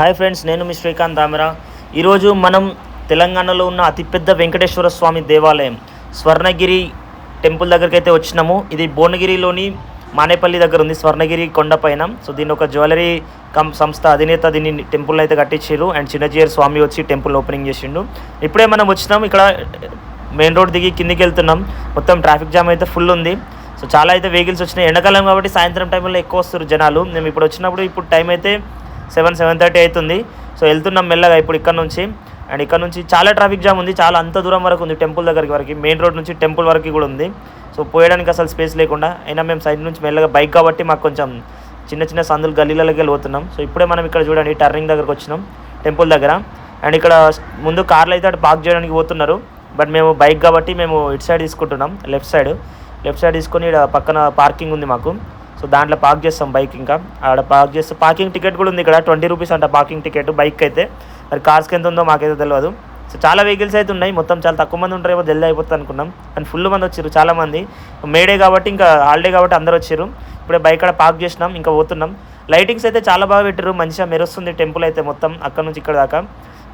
Hi friends నేను మీ శ్రీకాంత్ దామిరా ఈరోజు మనం తెలంగాణలో ఉన్న అతిపెద్ద వెంకటేశ్వర స్వామి దేవాలయం స్వర్ణగిరి టెంపుల్ దగ్గరికి అయితే వచ్చినాము. ఇది భువనగిరిలోని మానేపల్లి దగ్గర ఉంది స్వర్ణగిరి కొండపైన సో దీని ఒక జ్యువెలరీ కం సంస్థ అధినేత దీన్ని టెంపుల్ అయితే కట్టించారు అండ్ చిన్నజీయర్ స్వామి వచ్చి టెంపుల్ ఓపెనింగ్ చేసిండు. ఇప్పుడే మనం వచ్చినాం ఇక్కడ మెయిన్ రోడ్ దిగి కిందికి వెళ్తున్నాం. మొత్తం ట్రాఫిక్ జామ్ అయితే ఫుల్ ఉంది. సో చాలా అయితే వెహికల్స్ వచ్చినాయి. ఎండాకాలం కాబట్టి సాయంత్రం టైంలో ఎక్కువ వస్తారు జనాలు. మేము ఇప్పుడు వచ్చినప్పుడు ఇప్పుడు టైం అయితే సెవెన్ సెవెన్ థర్టీ అవుతుంది. సో వెళ్తున్నాం మెల్లగా ఇప్పుడు ఇక్కడ నుంచి. అండ్ ఇక్కడ నుంచి చాలా ట్రాఫిక్ జామ్ ఉంది. చాలా అంత దూరం వరకు ఉంది టెంపుల్ దగ్గరికి వరకు. మెయిన్ రోడ్ నుంచి టెంపుల్ వరకు కూడా ఉంది. సో పోయడానికి అసలు స్పేస్ లేకుండా అయినా మేము సైడ్ నుంచి మెల్లగా బైక్ కాబట్టి మాకు కొంచెం చిన్న చిన్న సందులు గల్లీలకి వెళ్ళి పోతున్నాం సో ఇప్పుడే మనం ఇక్కడ చూడండి టర్నింగ్ దగ్గరకు వచ్చినాం టెంపుల్ దగ్గర. అండ్ ఇక్కడ ముందు కార్లు అయితే అటు పార్క్ చేయడానికి పోతున్నారు. బట్ మేము బైక్ కాబట్టి మేము ఇటు సైడ్ తీసుకుంటున్నాం లెఫ్ట్ సైడ్. లెఫ్ట్ సైడ్ తీసుకొని ఇక్కడ పక్కన పార్కింగ్ ఉంది మాకు. సో దాంట్లో పార్క్ చేస్తాం బైక్ ఇంకా. ఆడ పార్క్ చేస్తే పార్కింగ్ టికెట్ కూడా ఉంది ఇక్కడ ట్వంటీ రూపీస్ అంట పార్కింగ్ టికెట్ బైక్ అయితే. మరి కార్స్కి ఎంత ఉందో మాకైతే తెలియదు సో చాలా వెహికల్స్ అయితే ఉన్నాయి మొత్తం చాలా తక్కువ మంది ఉంటారేమో జల్దీ అయిపోతుంది అనుకున్నాం. అండ్ ఫుల్ మంది వచ్చారు చాలా మంది. మేడే కాబట్టి ఇంకా హాలిడే కాబట్టి అందరు వచ్చారు ఇప్పుడే బైక్ అక్కడ పార్క్ చేసినాం ఇంకా పోతున్నాం. లైటింగ్స్ అయితే చాలా బాగా పెట్టారు మంచిగా మెరుస్తుంది టెంపుల్ అయితే మొత్తం అక్కడ నుంచి ఇక్కడ దాకా.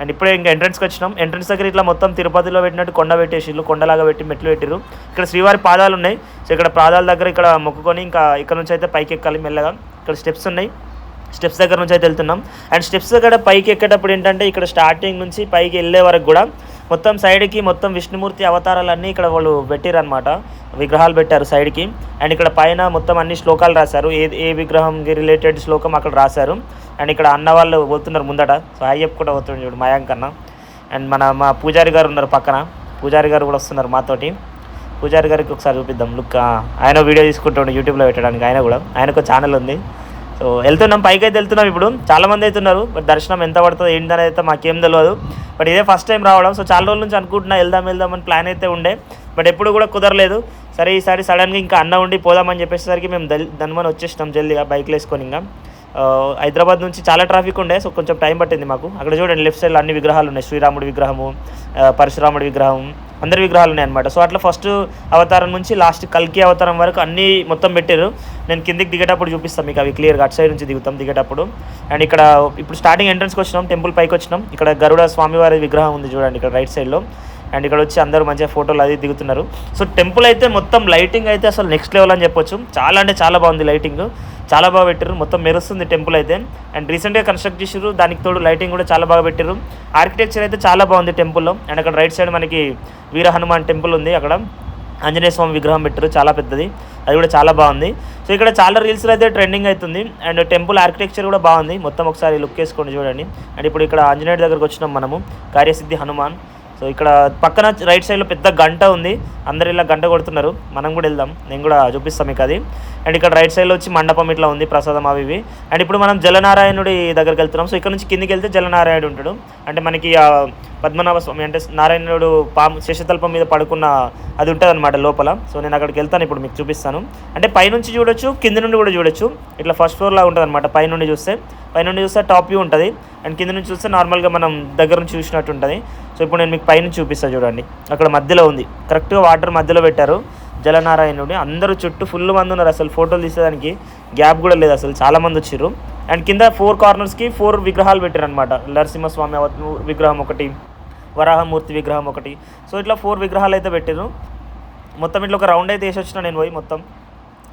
అండ్ ఇప్పుడే ఇంకా ఎంట్రన్స్కి వచ్చినాం. ఎంట్రన్స్ దగ్గర ఇట్లా మొత్తం తిరుపతిలో పెట్టినట్టు కొండ పెట్టేసిళ్ళు కొండలాగా పెట్టి మెట్లు పెట్టిరు ఇక్కడ శ్రీవారి పాదాలు ఉన్నాయి. సో ఇక్కడ పాదాల దగ్గర ఇక్కడ మొక్కుకొని ఇంకా ఇక్కడ నుంచి అయితే పైకి ఎక్కాలి మెల్లగా. ఇక్కడ స్టెప్స్ ఉన్నాయి. స్టెప్స్ దగ్గర నుంచి అయితే వెళ్తున్నాం. అండ్ స్టెప్స్ దగ్గర పైకి ఎక్కేటప్పుడు ఏంటంటే ఇక్కడ స్టార్టింగ్ నుంచి పైకి వెళ్ళే వరకు కూడా మొత్తం సైడ్కి మొత్తం విష్ణుమూర్తి అవతారాలన్నీ ఇక్కడ వాళ్ళు పెట్టారనమాట విగ్రహాలు పెట్టారు సైడ్కి. అండ్ ఇక్కడ పైన మొత్తం అన్ని శ్లోకాలు రాశారు. ఏ ఏ విగ్రహంకి రిలేటెడ్ శ్లోకం అక్కడ రాశారు. అండ్ ఇక్కడ అన్న వాళ్ళు పోతున్నారు ముందట. సో అయ్యప్ప కూడా పోతున్నాడు చూడు మయాంక్ అన్న. అండ్ మన మా పూజారి గారు ఉన్నారు పక్కన. పూజారి గారు కూడా వస్తున్నారు మాతోటి. పూజారి గారికి ఒకసారి చూపిద్దాం. లుక్ ఆయన వీడియో తీసుకుంటాడు యూట్యూబ్లో పెట్టడానికి. ఆయన కూడా. ఆయనకు ఛానల్ ఉంది. సో వెళ్తున్నాం పైకి అయితే వెళ్తున్నాం ఇప్పుడు. చాలా మంది అవుతున్నారు బట్ దర్శనం ఎంత పడుతుంది ఏంటనేది అయితే మాకేం తెలియదు బట్ ఇదే ఫస్ట్ టైం రావడం సో చాలా రోజుల నుంచి అనుకుంటున్నా వెళ్దాం వెళ్దాం అని ప్లాన్ అయితే ఉండే. బట్ ఎప్పుడు కూడా కుదరలేదు. సరే ఈసారి సడన్గా ఇంకా అన్న ఉండి పోదామని చెప్పేసరికి మేము దల్ ధనుమని వచ్చేసినాం జల్దీగా బైక్లు వేసుకొని ఇంకా. హైదరాబాద్ నుంచి చాలా ట్రాఫిక్ ఉండే సో కొంచెం టైం పట్టింది మాకు. అక్కడ చూడండి లెఫ్ట్ సైడ్లో అన్ని విగ్రహాలు ఉన్నాయి. శ్రీరాముడి విగ్రహము పరశురాముడి విగ్రహం అందరి విగ్రహాలు ఉన్నాయి అనమాట సో అట్లా ఫస్ట్ అవతారం నుంచి లాస్ట్ కల్కి అవతారం వరకు అన్నీ మొత్తం పెట్టారు నేను కిందికి దిగేటప్పుడు చూపిస్తాను మీకు అవి క్లియర్గా అటు సైడ్ నుంచి దిగుతాం దిగేటప్పుడు. అండ్ ఇక్కడ ఇప్పుడు స్టార్టింగ్ ఎంట్రన్స్కి వచ్చినాం టెంపుల్ పైకి వచ్చినాం. ఇక్కడ గరుడ స్వామివారి విగ్రహం ఉంది చూడండి ఇక్కడ రైట్ సైడ్లో అండ్ ఇక్కడ వచ్చి అందరూ మంచిగా ఫోటోలు అది దిగుతున్నారు. సో టెంపుల్ అయితే మొత్తం లైటింగ్ అయితే అసలు నెక్స్ట్ లెవెల్ అని చెప్పొచ్చు. చాలా అంటే చాలా బాగుంది లైటింగ్ చాలా బాగా పెట్టారు మొత్తం మెరుస్తుంది టెంపుల్ అయితే. అండ్ రీసెంట్గా కన్స్ట్రక్ట్ చేసారు దానికి తోడు లైటింగ్ కూడా చాలా బాగా పెట్టారు ఆర్కిటెక్చర్ అయితే చాలా బాగుంది టెంపుల్లో అండ్ అక్కడ రైట్ సైడ్ మనకి వీర హనుమాన్ టెంపుల్ ఉంది అక్కడ. ఆంజనేయ స్వామి విగ్రహం పెట్టారు చాలా పెద్దది. అది కూడా చాలా బాగుంది. సో ఇక్కడ చాలా రీల్స్లో అయితే ట్రెండింగ్ అవుతుంది అండ్ టెంపుల్ ఆర్కిటెక్చర్ కూడా బాగుంది. మొత్తం ఒకసారి లుక్ వేసుకోండి చూడండి. అండ్ ఇప్పుడు ఇక్కడ ఆంజనేయుడి దగ్గరకు వచ్చినాం మనము. కార్యసిద్ధి హనుమాన్. సో ఇక్కడ పక్కన రైట్ సైడ్లో పెద్ద గంట ఉంది. అందరు ఇలా గంట కొడుతున్నారు. మనం కూడా వెళ్దాం. నేను కూడా చూపిస్తాం మీకు అది. అండ్ ఇక్కడ రైట్ సైడ్లో వచ్చి మండపం ఇట్లా ఉంది ప్రసాదం అవి ఇవి. అండ్ ఇప్పుడు మనం జలనారాయణుడి దగ్గరికి వెళ్తున్నాం. సో ఇక్కడ నుంచి కిందికి వెళ్తే జలనారాయణుడు ఉంటాడు. అంటే మనకి పద్మనాభ స్వామి అంటే నారాయణుడు పాము శేషతల్పం మీద పడుకున్న అది ఉంటుంది అనమాట లోపల. సో నేను అక్కడికి వెళ్తాను ఇప్పుడు మీకు చూపిస్తాను. అంటే పైనుంచి చూడొచ్చు కింద నుండి కూడా చూడొచ్చు. ఇట్లా ఫస్ట్ ఫ్లోర్ లాగా ఉంటుంది అనమాట పైనుండి చూస్తే. పైనుండి చూస్తే టాప్ వ్యూ ఉంటుంది. అండ్ కింద నుంచి చూస్తే నార్మల్గా మనం దగ్గర నుంచి చూసినట్టు ఉంటుంది. సో ఇప్పుడు నేను మీకు పైనుంచి చూపిస్తాను చూడండి. అక్కడ మధ్యలో ఉంది. కరెక్ట్గా వాటర్ మధ్యలో పెట్టారు జలనారాయణుడి. అందరూ చుట్టూ ఫుల్ మంది ఉన్నారు అసలు ఫోటోలు తీసేదానికి. గ్యాప్ కూడా లేదు అసలు. చాలా మంది వచ్చారు అండ్ కింద ఫోర్ కార్నర్స్కి ఫోర్ విగ్రహాలు పెట్టారు అనమాట నరసింహస్వామి విగ్రహం ఒకటి. వరాహమూర్తి విగ్రహం ఒకటి. సో ఇట్లా ఫోర్ విగ్రహాలు అయితే పెట్టారు మొత్తం ఇట్లా ఒక రౌండ్ అయితే వేసి వచ్చిన నేను పోయి మొత్తం.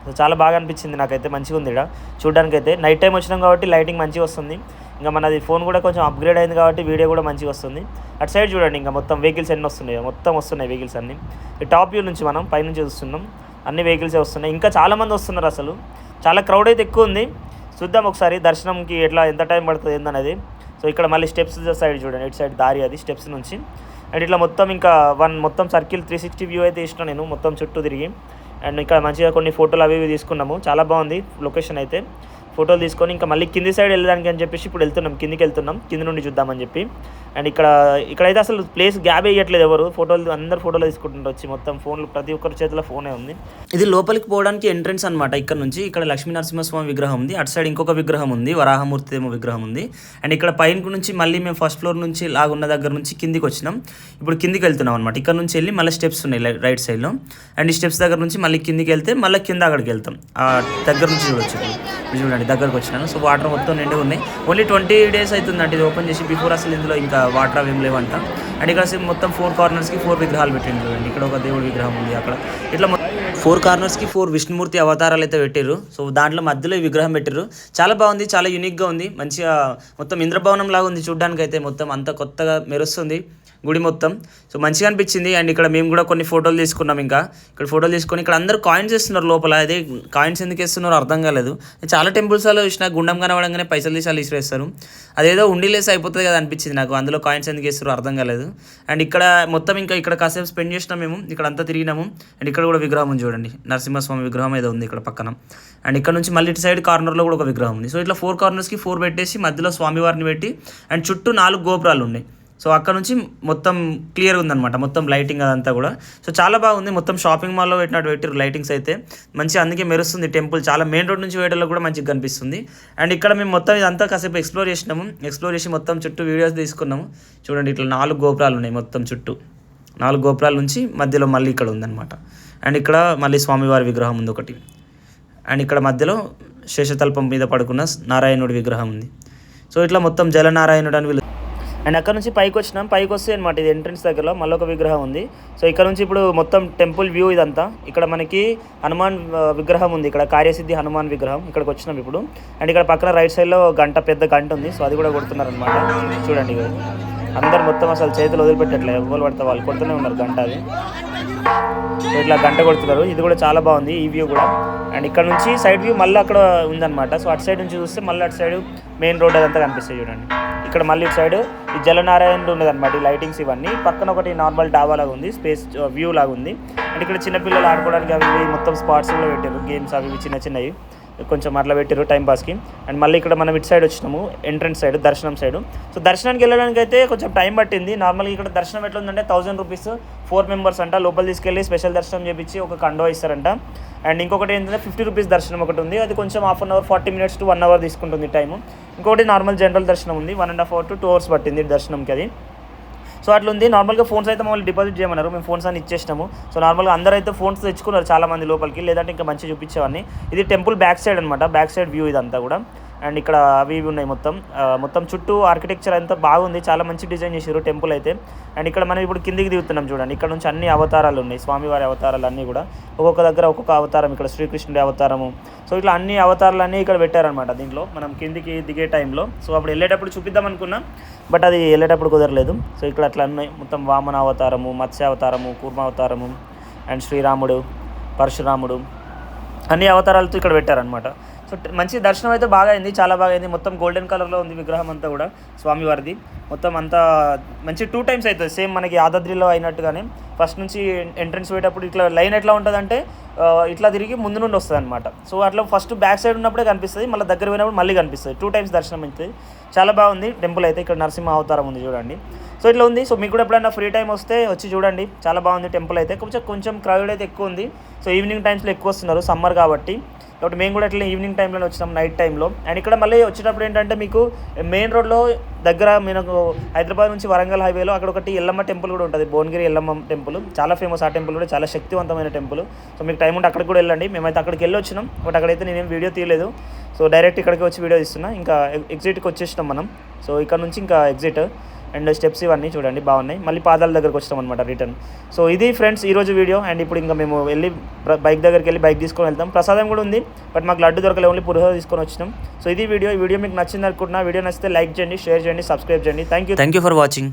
సో చాలా బాగా అనిపించింది నాకైతే మంచిగా ఉంది ఇక్కడ చూడడానికి అయితే నైట్ టైం వచ్చినాం కాబట్టి లైటింగ్ మంచిగా వస్తుంది. ఇంకా మనది ఫోన్ కూడా కొంచెం అప్గ్రేడ్ అయింది కాబట్టి వీడియో కూడా మంచిగా వస్తుంది. అటు సైడ్ చూడండి ఇంకా మొత్తం వెహికల్స్ ఎన్ని వస్తున్నాయి. మొత్తం వస్తున్నాయి వెహికల్స్ అన్ని. ఈ టాప్ వ్యూ నుంచి మనం పైనుంచి చూస్తున్నాం. అన్ని వెహికల్సే వస్తున్నాయి. ఇంకా చాలామంది వస్తున్నారు అసలు. చాలా క్రౌడ్ అయితే ఎక్కువ ఉంది. చూద్దాం ఒకసారి దర్శనంకి ఎట్లా ఎంత టైం పడుతుంది ఏందనేది. సో ఇక్కడ మళ్ళీ స్టెప్స్ సైడ్ చూడండి ఇటు సైడ్ దారి అది స్టెప్స్ నుంచి. అండ్ ఇట్లా మొత్తం ఇంకా వన్ మొత్తం సర్కిల్ త్రీ సిక్స్టీ వ్యూ అయితే ఇష్టం నేను మొత్తం చుట్టూ తిరిగి. అండ్ ఇక్కడ మంచిగా కొన్ని ఫోటోలు అవి ఇవి తీసుకున్నాము. చాలా బాగుంది లొకేషన్ అయితే. ఫోటోలు తీసుకొని ఇంకా మళ్ళీ కింది సైడ్ వెళ్ళడానికి అని చెప్పేసి ఇప్పుడు వెళ్తున్నాం కిందికి వెళ్తున్నాం కింది నుండి చూద్దామని చెప్పి. అండ్ ఇక్కడ ఇక్కడైతే అసలు ప్లేస్ గ్యాప్ వేయట్లేదు ఎవరు. ఫోటోలు అందరు ఫోటోలు తీసుకుంటుంటారు వచ్చి మొత్తం ఫోన్లు ప్రతి ఒక్కరి చేతిలో ఫోనే ఉంది. ఇది లోపలికి పోవడానికి ఎంట్రన్స్ అనమాట ఇక్కడ నుంచి. ఇక్కడ లక్ష్మీ నరసింహస్వామి విగ్రహం ఉంది. అటు సైడ్ ఇంకొక విగ్రహం ఉంది. వరాహమూర్తి ఏమో విగ్రహం ఉంది. అండ్ ఇక్కడ పైన నుంచి మళ్ళీ మేము ఫస్ట్ ఫ్లోర్ నుంచి లాగున్న దగ్గర నుంచి కిందికి వచ్చినాం. ఇప్పుడు కిందికి వెళ్తున్నాం అనమాట ఇక్కడ నుంచి వెళ్ళి మళ్ళీ స్టెప్స్ ఉన్నాయి రైట్ సైడ్లో అండ్ ఈ స్టెప్స్ దగ్గర నుంచి మళ్ళీ కిందికి వెళ్తే మళ్ళీ కింద అక్కడికి వెళ్తాం. ఆ దగ్గర నుంచి చూడొచ్చు. చూడండి చూడండి దగ్గరకు వచ్చినాను. సో వాటర్ మొత్తం నిండి ఉన్నాయి. ఓన్లీ ట్వంటీ డేస్ అవుతుందండి ఇది ఓపెన్ చేసి. బిఫోర్ అసలు ఇందులో ఇంకా వాటర్ అవి ఏం లేవంట. అండ్ ఇక్కడ మొత్తం ఫోర్ కార్నర్స్కి ఫోర్ విగ్రహాలు పెట్టిండ్రు. అండి ఇక్కడ ఒక దేవుడి విగ్రహం ఉంది అక్కడ. ఇట్లా ఫోర్ కార్నర్స్కి ఫోర్ విష్ణుమూర్తి అవతారాలు అయితే పెట్టారు సో దాంట్లో మధ్యలో ఈ విగ్రహం పెట్టారు చాలా బాగుంది చాలా యూనిక్గా ఉంది. మంచిగా మొత్తం ఇంద్రభవనం లాగా ఉంది చూడ్డానికి అయితే మొత్తం అంత కొత్తగా మెరుస్తుంది. గుడి మొత్తం. సో మంచిగా అనిపించింది. అండ్ ఇక్కడ మేము కూడా కొన్ని ఫోటోలు తీసుకున్నాం ఇంకా. ఇక్కడ ఫోటోలు తీసుకొని ఇక్కడ అందరూ కాయిన్స్ ఇస్తున్నారు లోపల. అదే కాయిన్స్ ఎందుకు ఇస్తున్నారో అర్థం కాలేదు. చాలా టెంపుల్స్ అలా చూసిన గుండం కనబడంగానే పైసలు తీసాలు ఇసిరేస్తారు. అదేదో ఉండిలేసి అయిపోతుంది కదా అనిపించింది నాకు. అందులో కాయిన్స్ ఎందుకు ఇస్తారో అర్థం కాలేదు. అండ్ ఇక్కడ మొత్తం ఇంకా ఇక్కడ కాసేపు స్పెండ్ చేసినాం మేము. ఇక్కడ అంతా తిరిగినాము. అండ్ ఇక్కడ కూడా విగ్రహం ఉంది చూడండి. నరసింహస్వామి విగ్రహం ఏదో ఉంది ఇక్కడ పక్కన. అండ్ ఇక్కడ నుంచి మళ్ళీ ఇటు సైడ్ కార్నర్లో కూడా ఒక విగ్రహం ఉంది. సో ఇట్లా ఫోర్ కార్నర్స్కి ఫోర్ పెట్టేసి మధ్యలో స్వామివారిని పెట్టి అండ్ చుట్టూ నాలుగు గోపురాలు ఉన్నాయి. సో అక్కడ నుంచి మొత్తం క్లియర్ ఉందన్నమాట. మొత్తం లైటింగ్ అదంతా కూడా. సో చాలా బాగుంది. మొత్తం షాపింగ్ మాల్లో పెట్టినట్టు పెట్టారు లైటింగ్స్ అయితే. మంచి అందుకే మెరుస్తుంది టెంపుల్. చాలా మెయిన్ రోడ్ నుంచి వేయడంలో కూడా మంచిగా కనిపిస్తుంది. అండ్ ఇక్కడ మేము మొత్తం ఇదంతా కాసేపు ఎక్స్ప్లోర్ చేసినాము. ఎక్స్ప్లోర్ చేసి మొత్తం చుట్టూ వీడియోస్ తీసుకున్నాము. చూడండి ఇట్లా నాలుగు గోపురాలు ఉన్నాయి మొత్తం చుట్టూ. నాలుగు గోపురాల నుంచి మధ్యలో మళ్ళీ ఇక్కడ ఉందన్నమాట. అండ్ ఇక్కడ మళ్ళీ స్వామివారి విగ్రహం ఉంది ఒకటి. అండ్ ఇక్కడ మధ్యలో శేషతల్పం మీద పడుకున్న నారాయణుడి విగ్రహం ఉంది. సో ఇట్లా మొత్తం జలనారాయణుడు అని వీళ్ళు అండ్ అక్కడ నుంచి పైకి వచ్చినాం. పైకి వస్తే అనమాట ఇది ఎంట్రన్స్ దగ్గరలో మళ్ళీ ఒక విగ్రహం ఉంది. సో ఇక్కడ నుంచి ఇప్పుడు మొత్తం టెంపుల్ వ్యూ ఇదంతా. ఇక్కడ మనకి హనుమాన్ విగ్రహం ఉంది. ఇక్కడ కార్యసిద్ధి హనుమాన్ విగ్రహం. ఇక్కడికి వచ్చినాం ఇప్పుడు. అండ్ ఇక్కడ పక్కన రైట్ సైడ్లో గంట పెద్ద గంట ఉంది. సో అది కూడా కొడుతున్నారు అనమాట చూడండి అందరు మొత్తం అసలు చేతులు వదిలిపెట్టట్లేదు ఎవరు పడితే వాళ్ళు కొడుతూనే ఉన్నారు గంట అది. సో ఇట్లా గంట కొడుతున్నారు. ఇది కూడా చాలా బాగుంది ఈ వ్యూ కూడా. అండ్ ఇక్కడ నుంచి సైడ్ వ్యూ మళ్ళీ అక్కడ ఉందన్నమాట. సో అటు సైడ్ నుంచి చూస్తే మళ్ళీ అటు సైడ్ మెయిన్ రోడ్ అదంతా కనిపిస్తాయి చూడండి. ఇక్కడ మళ్ళీ ఇటు సైడ్ ఈ జలనారాయణుడు ఉన్నదన్నమాట ఈ లైటింగ్స్ ఇవన్నీ. పక్కన ఒకటి నార్మల్ డాబా లాగా ఉంది స్పేస్ వ్యూ uh, లాగా ఉంది. అండ్ ఇక్కడ చిన్నపిల్లలు ఆడుకోవడానికి అవి మొత్తం స్పాట్స్ కూడా పెట్టారు గేమ్స్ అవి చిన్న చిన్నవి. కొంచెం అట్లా పెట్టారు టైంపాస్కి అండ్ మళ్ళీ ఇక్కడ మనం ఇటు సైడ్ వచ్చినాము ఎంట్రన్స్ సైడ్ దర్శనం సైడ్ సో దర్శనానికి వెళ్ళడానికి అయితే కొంచెం టైం పట్టింది. నార్మల్గా ఇక్కడ దర్శనం ఎట్లా ఉందంటే థౌసండ్ రూపీస్ ఫోర్ మెంబర్స్ అంట. లోపల తీసుకెళ్ళి స్పెషల్ దర్శనం చేపించి ఒక కండో ఇస్తారంట. అండ్ ఇంకొకటి ఏంటంటే ఫిఫ్టీ రూపీస్ దర్శనం ఒకటి ఉంది. అది కొంచెం half an hour forty minutes to one hour తీసుకుంటుంది టైము ఇంకొకటి నార్మల్ జనరల్ దర్శనం ఉంది. One and half hour to two hours పట్టింది దర్శనంకి అది. సో అట్లా ఉంది నార్మల్గా ఫోన్స్ అయితే మమ్మల్ని డిపాజిట్ చేయమన్నారు. మేము ఫోన్స్ అని ఇచ్చేసినాము. సో నార్మల్గా అందరూ అయితే ఫోన్స్ తెచ్చుకున్నారు చాలా మంది లోపలికి. లేదంటే ఇంకా మంచిగా చూపించేవాడిని. ఇది టెంపుల్ బ్యాక్ సైడ్ అనమాట బ్యాక్ సైడ్ వ్యూ ఇదంతా కూడా. అండ్ ఇక్కడ అవి ఇవి ఉన్నాయి మొత్తం. మొత్తం చుట్టూ ఆర్కిటెక్చర్ అంతా బాగుంది. చాలా మంచి డిజైన్ చేసారు టెంపుల్ అయితే. అండ్ ఇక్కడ మనం ఇప్పుడు కిందికి దిగుతున్నాం చూడండి. ఇక్కడ నుంచి అన్ని అవతారాలు ఉన్నాయి. స్వామివారి అవతారాలు అన్నీ కూడా. ఒక్కొక్క దగ్గర ఒక్కొక్క అవతారం ఇక్కడ శ్రీకృష్ణుడి అవతారము. సో ఇట్లా అన్ని అవతారాలు అన్నీ ఇక్కడ పెట్టారనమాట దీంట్లో. మనం కిందికి దిగే టైంలో. సో అప్పుడు వెళ్ళేటప్పుడు చూపిద్దాం అనుకున్నాం. బట్ అది వెళ్ళేటప్పుడు కుదరలేదు. సో ఇక్కడ అట్లా ఉన్నాయి. మొత్తం వామన అవతారము మత్స్య అవతారము కూర్మావతారము అండ్ శ్రీరాముడు పరశురాముడు. అన్ని అవతారాలతో ఇక్కడ పెట్టారనమాట సో మంచి దర్శనం అయితే బాగా అయింది చాలా బాగా అయింది. మొత్తం గోల్డెన్ కలర్లో ఉంది విగ్రహం అంతా కూడా స్వామివారిది. మొత్తం అంతా మంచి టూ టైమ్స్ అవుతుంది సేమ్ మనకి యాదాద్రిలో అయినట్టుగానే. ఫస్ట్ నుంచి ఎంట్రన్స్ పోయేటప్పుడు ఇట్లా లైన్ ఎట్లా ఉంటుందంటే అంటే ఇట్లా తిరిగి ముందు నుండి వస్తుంది అనమాట సో అట్లా ఫస్ట్ బ్యాక్ సైడ్ ఉన్నప్పుడే కనిపిస్తుంది మళ్ళీ దగ్గర పోయినప్పుడు మళ్ళీ కనిపిస్తుంది. టూ టైమ్స్ దర్శనం అవుతుంది చాలా బాగుంది. టెంపుల్ అయితే ఇక్కడ నరసింహ అవతారం ఉంది చూడండి. సో ఇట్లా ఉంది. సో మీకు కూడా ఎప్పుడైనా ఫ్రీ టైం వస్తే వచ్చి చూడండి. చాలా బాగుంది టెంపుల్ అయితే. కొంచెం కొంచెం క్రౌడ్ అయితే ఎక్కువ ఉంది. సో ఈవినింగ్ టైమ్స్లో ఎక్కువ వస్తున్నారు సమ్మర్ కాబట్టి. కాబట్టి మేము కూడా అట్లా ఈవినింగ్ టైంలో వచ్చినాం నైట్ టైంలో అండ్ ఇక్కడ మళ్ళీ వచ్చేటప్పుడు ఏంటంటే మీకు మెయిన్ రోడ్లో దగ్గర మీకు హైదరాబాద్ నుంచి వరంగల్ హైవేలో అక్కడ ఒకటి ఎల్లమ్మ టెంపుల్ కూడా ఉంటుంది. భువనగిరి ఎల్లమ్మ టెంపుల్ చాలా ఫేమస్ ఆ టెంపుల్ కూడా చాలా శక్తివంతమైన టెంపుల్ సో మీకు టైం ఉంటే అక్కడికి కూడా వెళ్ళండి. మేమైతే అక్కడికి వెళ్ళి వచ్చినాం. బట్ అక్కడైతే నేనేం వీడియో తీయలేదు. సో డైరెక్ట్ ఇక్కడికి వచ్చి వీడియో తీస్తున్నా. ఇంకా ఎగ్జిట్కి వచ్చేసినాం మనం. సో ఇక్కడ నుంచి ఇంకా ఎగ్జిట్ అండ్ స్టెప్స్ ఇవన్నీ చూడండి బాగున్నాయి. మళ్ళీ పాదాల దగ్గరకు వచ్చాం అనమాట రిటర్న్ సో ఇది ఫ్రెండ్స్ ఈ రోజు వీడియో అండ్ ఇప్పుడు ఇంకా మేము వెళ్ళి బైక్ దగ్గరికి వెళ్ళి బైక్ తీసుకొని వెళ్తాం. ప్రసాదం కూడా ఉంది బట్ మాకు లడ్డు దొరకలే ఓన్లీ పులిహోర తీసుకొని వచ్చినాం. సో ఇది వీడియో ఈ వీడియో మీకు నచ్చింది అనుకుంటున్నా వీడియో నచ్చితే లైక్ చేయండి షేర్ చేయండి సబ్స్క్రైబ్ చేయండి. Thank you thank you for watching